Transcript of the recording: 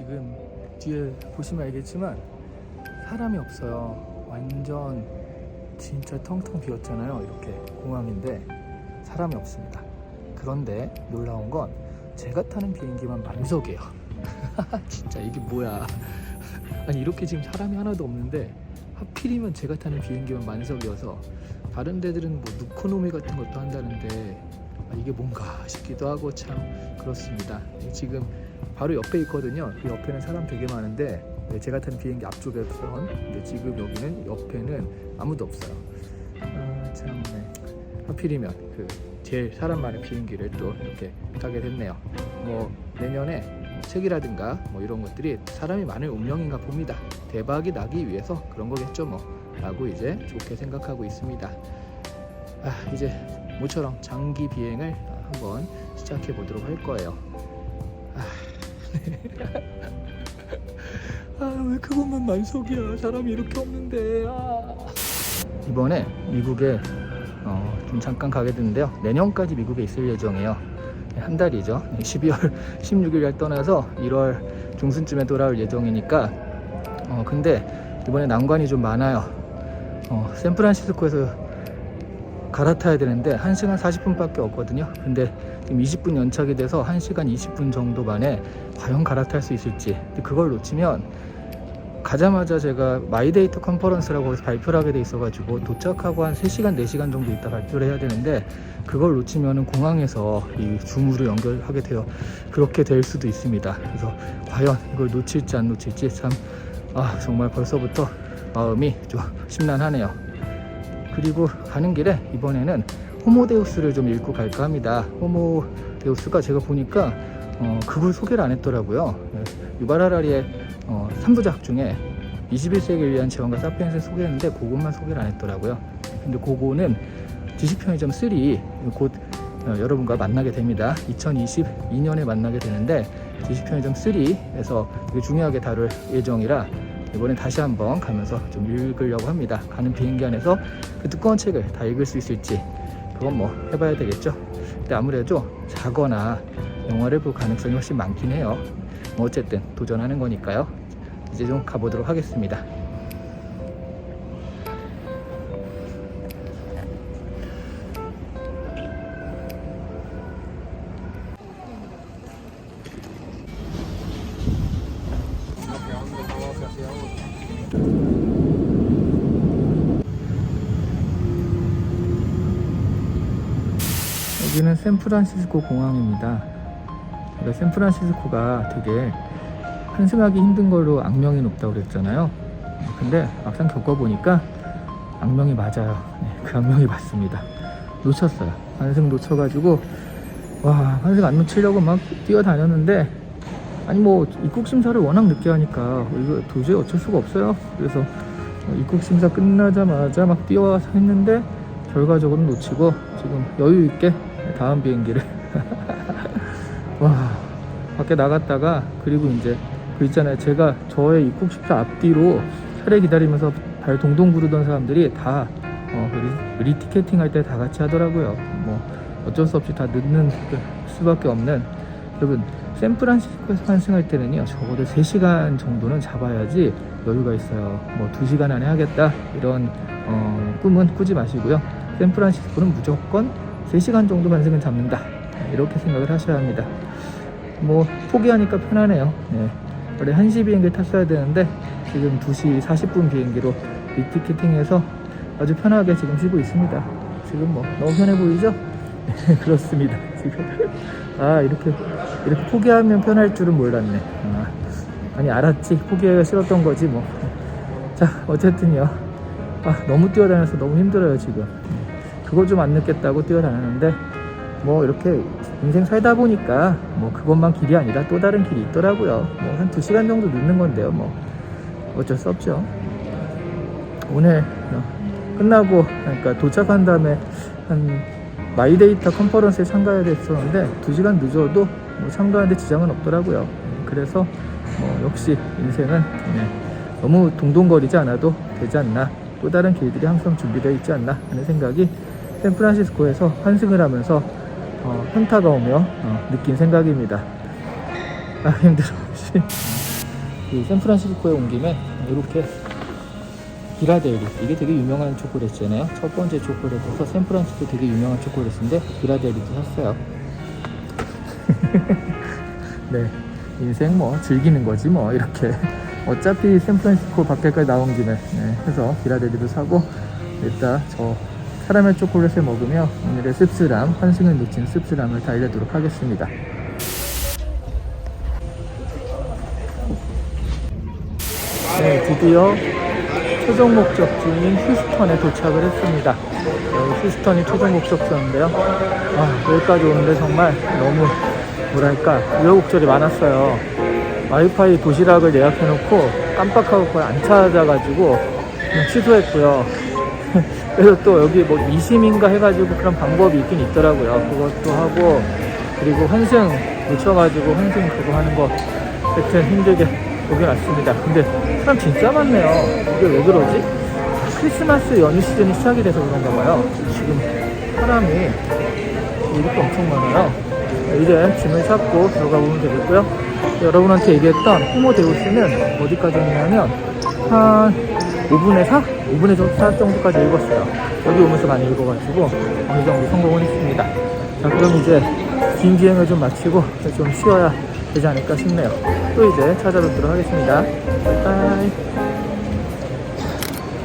지금 뒤에 보시면 알겠지만 사람이 없어요. 완전 진짜 텅텅 비었잖아요. 이렇게 공항인데 사람이 없습니다. 그런데 놀라운 건 제가 타는 비행기만 만석이에요. 진짜 이게 뭐야? 아니 이렇게 지금 사람이 하나도 없는데 하필이면 제가 타는 비행기만 만석이어서 다른 데들은 뭐 누코노미 같은 것도 한다는데 아, 이게 뭔가 싶기도 하고 참 그렇습니다. 지금 바로 옆에 있거든요. 그 옆에는 사람 되게 많은데 네, 제가 탄 비행기 앞쪽에 선 근데 지금 여기는 옆에는 아무도 없어요. 아, 참 네. 하필이면 그 제일 사람 많은 비행기를 또 이렇게 타게 됐네요. 뭐 내년에 뭐 책이라든가 뭐 이런 것들이 사람이 많을 운명인가 봅니다. 대박이 나기 위해서 그런 거겠죠 뭐. 라고 이제 좋게 생각하고 있습니다. 아 이제 모처럼 장기 비행을 한번 시작해 보도록 할 거예요. 아 왜 그것만 만석이야? 사람이 이렇게 없는데. 아. 이번에 미국에 어, 좀 잠깐 가게 됐는데요. 내년까지 미국에 있을 예정이에요. 한 달이죠. 12월 16일 날 떠나서 1월 중순쯤에 돌아올 예정이니까 어, 근데 이번에 난관이 좀 많아요. 어, 샌프란시스코에서 갈아타야 되는데 1시간 40분밖에 없거든요. 근데 지금 20분 연착이 돼서 1시간 20분 정도 만에 과연 갈아탈 수 있을지. 그걸 놓치면 가자마자 제가 마이데이터 컨퍼런스라고 해서 발표를 하게 돼 있어 가지고 도착하고 한 3시간 4시간 정도 있다 발표를 해야 되는데 그걸 놓치면은 공항에서 이 줌으로 연결하게 돼요. 그렇게 될 수도 있습니다. 그래서 과연 이걸 놓칠지 안 놓칠지 참 아 정말 벌써부터 마음이 좀 심란하네요 그리고 가는 길에 이번에는 호모데우스를 좀 읽고 갈까 합니다. 호모데우스가 제가 보니까 어, 그걸 소개를 안 했더라고요. 네, 유발 하라리의 어, 3부작 중에 21세기를 위한 재원과 사피엔스를 소개했는데 그것만 소개를 안 했더라고요. 근데 그거는 지식편의점 3 곧 어, 여러분과 만나게 됩니다. 2022년에 만나게 되는데 지식편의점 3에서 되게 중요하게 다룰 예정이라 이번엔 다시 한번 가면서 좀 읽으려고 합니다. 가는 비행기 안에서 그 두꺼운 책을 다 읽을 수 있을지 그건 뭐 해봐야 되겠죠. 근데 아무래도 자거나 영화를 볼 가능성이 훨씬 많긴 해요. 뭐 어쨌든 도전하는 거니까요. 이제 좀 가보도록 하겠습니다. 여기는 샌프란시스코 공항입니다. 그러니까 샌프란시스코가 되게 환승하기 힘든 걸로 악명이 높다고 그랬잖아요. 근데 막상 겪어보니까 악명이 맞아요. 네, 그 악명이 맞습니다. 놓쳤어요. 환승 놓쳐가지고 와 환승 안 놓치려고 막 뛰어다녔는데 아니 뭐 입국 심사를 워낙 늦게 하니까 이거 도저히 어쩔 수가 없어요. 그래서 입국 심사 끝나자마자 막 뛰어와서 했는데 결과적으로 놓치고 지금 여유 있게 다음 비행기를. 와 밖에 나갔다가 그리고 이제 그 있잖아요. 제가 저의 입국 심사 앞뒤로 차례 기다리면서 발 동동 구르던 사람들이 다 어, 그 리, 리티켓팅 할 때 다 같이 하더라고요. 뭐 어쩔 수 없이 다 늦는 수밖에 없는. 여러분 샌프란시스코에서 환승할 때는요 적어도 3시간 정도는 잡아야지 여유가 있어요. 뭐 2시간 안에 하겠다 이런 어, 꿈은 꾸지 마시고요. 샌프란시스코는 무조건 3시간 정도 환승은 잡는다. 이렇게 생각을 하셔야 합니다. 뭐 포기하니까 편하네요. 네. 원래 1시 비행기 탔어야 되는데 지금 2시 40분 비행기로 리티켓팅해서 아주 편하게 지금 쉬고 있습니다. 지금 뭐 너무 편해 보이죠? 네, 그렇습니다. 지금. 아 이렇게 이렇게 포기하면 편할 줄은 몰랐네. 아, 아니 알았지. 포기하기가 싫었던 거지 뭐 자 어쨌든요. 아 너무 뛰어다녀서 너무 힘들어요 지금. 그거 좀안 늦겠다고 뛰어다녔는데 뭐 이렇게 인생 살다 보니까 뭐 그것만 길이 아니라 또 다른 길이 있더라고요. 뭐 한 두 시간 정도 늦는 건데요 뭐. 어쩔 수 없죠. 오늘 어, 끝나고 그러니까 도착한 다음에 한 마이데이터 컨퍼런스에 참가해야 됐었는데 두 시간 늦어도 뭐 참가하는데 지장은 없더라고요 그래서 뭐 역시 인생은 네, 너무 동동거리지 않아도 되지 않나 또 다른 길들이 항상 준비되어 있지 않나 하는 생각이 샌프란시스코에서 환승을 하면서 어, 현타가 오며 어, 느낀 생각입니다. 아 힘들어. 씨. 그 샌프란시스코에 온 김에 이렇게 비라델리 이게 되게 유명한 초콜릿이잖아요. 첫 번째 초콜릿에서 샌프란시스코 되게 유명한 초콜릿인데 비라델리도 샀어요. 네, 인생 뭐 즐기는 거지 뭐 이렇게 어차피 샌프란시스코 밖에까지 나온 김에 네, 해서 비라델리도 사고 일단 저 카라멜 초콜릿을 먹으며 오늘의 씁쓸함 환승을 놓친 씁쓸함을 달래도록 하겠습니다. 네, 드디어 최종 목적지인 휴스턴에 도착을 했습니다. 여기 휴스턴이 최종 목적지였는데요. 아, 여기까지 오는데 정말 너무 뭐랄까 우여곡절이 많았어요. 와이파이 도시락을 예약해놓고 깜빡하고 그걸 안 찾아가지고 그냥 취소했고요. 그래서 또 여기 뭐 미심인가 해가지고 그런 방법이 있긴 있더라고요. 그것도 하고 그리고 환승 놓쳐가지고 환승 그거 하는 거 하여튼 힘들게 오긴 왔습니다. 근데 사람 진짜 많네요. 이게 왜 그러지? 크리스마스 연휴 시즌이 시작이 돼서 그런가 봐요. 지금 사람이 이렇게 엄청 많아요. 이제 짐을 찾고 들어가 보면 되겠고요. 여러분한테 얘기했던 호모데우스는 어디까지 했냐면 한 5분의 4? 5분의 4 정도까지 읽었어요. 여기 오면서 많이 읽어가지고 어느 정도 성공을 했습니다. 자, 그럼 이제 긴 기행을 좀 마치고 좀 쉬어야 되지 않을까 싶네요. 또 이제 찾아뵙도록 하겠습니다. 바이바이.